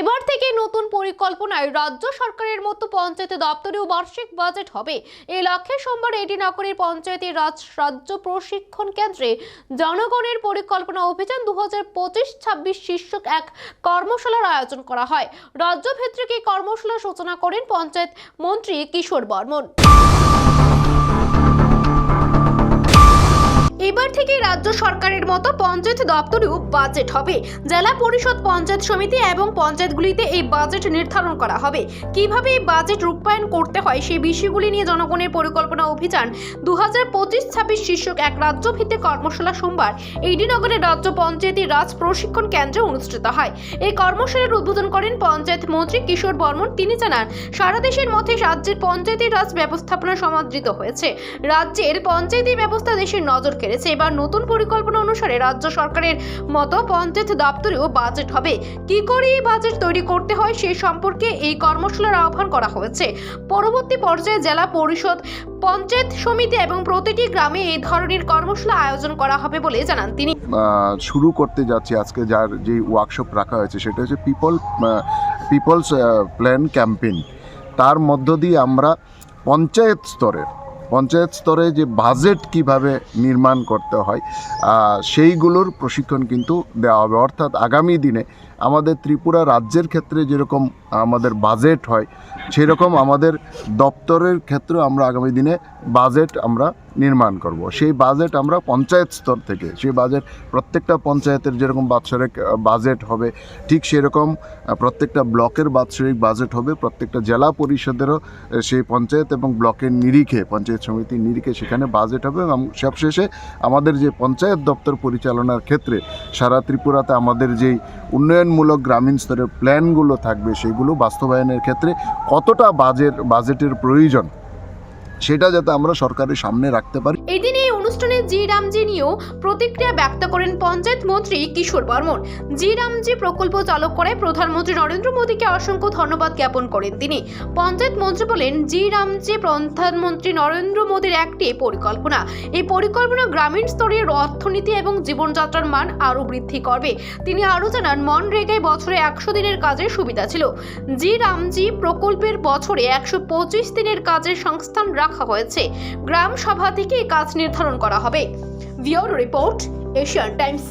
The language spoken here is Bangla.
এবার থেকে নতুন পরিকল্পনায় রাজ্য সরকারের মতো পঞ্চায়েত দপ্তরেও বার্ষিক বাজেট হবে। এই লক্ষ্যে সোমবার এডি নগরের পঞ্চায়েতের রাজ রাজ্য প্রশিক্ষণ কেন্দ্রে জনগণের পরিকল্পনা অভিযান দু হাজার পঁচিশ ছাব্বিশ শীর্ষক এক কর্মশালার আয়োজন করা হয়। রাজ্যভিত্তিক এই কর্মশালার সূচনা করেন পঞ্চায়েত মন্ত্রী কিশোর বর্মন। এবার থেকে রাজ্য সরকারের মতো পঞ্চায়েত দপ্তরেও বাজেট হবে। জেলা পরিষদ পঞ্চায়েত সমিতি এবং পঞ্চায়েতগুলিতে এই বাজেট নির্ধারণ করা হবে। কীভাবে এই বাজেট রূপায়ণ করতে হয় সেই বিষয়গুলি নিয়ে জনগণের পরিকল্পনা অভিযান দু হাজার পঁচিশ ছাব্বিশ শীর্ষক এক রাজ্যভিত্তিক কর্মশালা সোমবার এইডিনগরের রাজ্য পঞ্চায়েতি রাজ প্রশিক্ষণ কেন্দ্রে অনুষ্ঠিত হয়। এই কর্মশালার উদ্বোধন করেন পঞ্চায়েত মন্ত্রী কিশোর বর্মন। তিনি জানান, সারা দেশের মধ্যে রাজ্যের পঞ্চায়েতি রাজ ব্যবস্থাপনা সমাদৃত হয়েছে। রাজ্যের পঞ্চায়েতি ব্যবস্থা দেশের নজর কেড়েছে। এবার নতুন পরিকল্পনা অনুসারে রাজ্য সরকারের মতো পঞ্চায়েত দপ্তরেও বাজেট হবে। কি করে এই বাজেট তৈরি করতে হয় সে সম্পর্কে এই কর্মশালার আহ্বান করা হয়েছে। পরবর্তী পর্যায়ে জেলা পরিষদ, পঞ্চায়েত সমিতি এবং প্রতিটি গ্রামে এই ধরনের কর্মশালা আয়োজন করা হবে বলে জানান তিনি। শুরু করতে যাচ্ছি আজকে যার যে ওয়ার্কশপ রাখা হয়েছে সেটা হচ্ছে পিপল পিপলস প্ল্যান ক্যাম্পেইন তার মধ্য দিয়ে আমরা পঞ্চায়েত স্তরের পঞ্চায়েত স্তরে যে বাজেট কীভাবে নির্মাণ করতে হয় সেইগুলোর প্রশিক্ষণ কিন্তু দেওয়া হবে। অর্থাৎ আগামী দিনে আমাদের ত্রিপুরা রাজ্যের ক্ষেত্রে যেরকম আমাদের বাজেট হয়, সেরকম আমাদের দপ্তরের ক্ষেত্রেও আমরা আগামী দিনে বাজেট আমরা নির্মাণ করব। সেই বাজেট আমরা পঞ্চায়েত স্তর থেকে, সেই বাজেট প্রত্যেকটা পঞ্চায়েতের যেরকম বাৎসরিক বাজেট হবে, ঠিক সেরকম প্রত্যেকটা ব্লকের বাৎসরিক বাজেট হবে, প্রত্যেকটা জেলা পরিষদেরও সেই পঞ্চায়েত এবং ব্লকের নিরিখে, পঞ্চায়েত সমিতির নিরিখে সেখানে বাজেট হবে এবং সবশেষে আমাদের যে পঞ্চায়েত দপ্তর পরিচালনার ক্ষেত্রে সারা ত্রিপুরাতে আমাদের যেই উন্নয়নমূলক গ্রামীণ স্তরের প্ল্যানগুলো থাকবে সেগুলো বাস্তবায়নের ক্ষেত্রে কতটা বাজেট বাজেটের প্রয়োজন, সেটা যাতে আমরা সরকারের সামনে রাখতে পারি। অনুষ্ঠানে জি রামজি নিয়েও প্রতিক্রিয়া ব্যক্ত করেন পঞ্চায়েত মন্ত্রী কিশোর বর্মন। জি রামজি প্রকল্প চালক করে প্রধানমন্ত্রী নরেন্দ্র মোদীকে অসংখ্য ধন্যবাদ জ্ঞাপন করেন তিনি। পঞ্চায়েত মন্ত্রী বলেন, জি রামজি প্রধানমন্ত্রী নরেন্দ্র মোদীর একটি পরিকল্পনা। এই পরিকল্পনা গ্রামীণ স্তরের অর্থনীতি এবং জীবনযাত্রার মান আরও বৃদ্ধি করবে। তিনি আরও জানান, মনরেগায় বছরে একশো দিনের কাজের সুবিধা ছিল। জি রামজি প্রকল্পের বছরে একশো পঁচিশ দিনের কাজের সংস্থান রাখা হয়েছে। গ্রাম সভা থেকে কাজ নির্ধারণ করা হবে। ভিওর রিপোর্ট এশিয়ান টাইমস।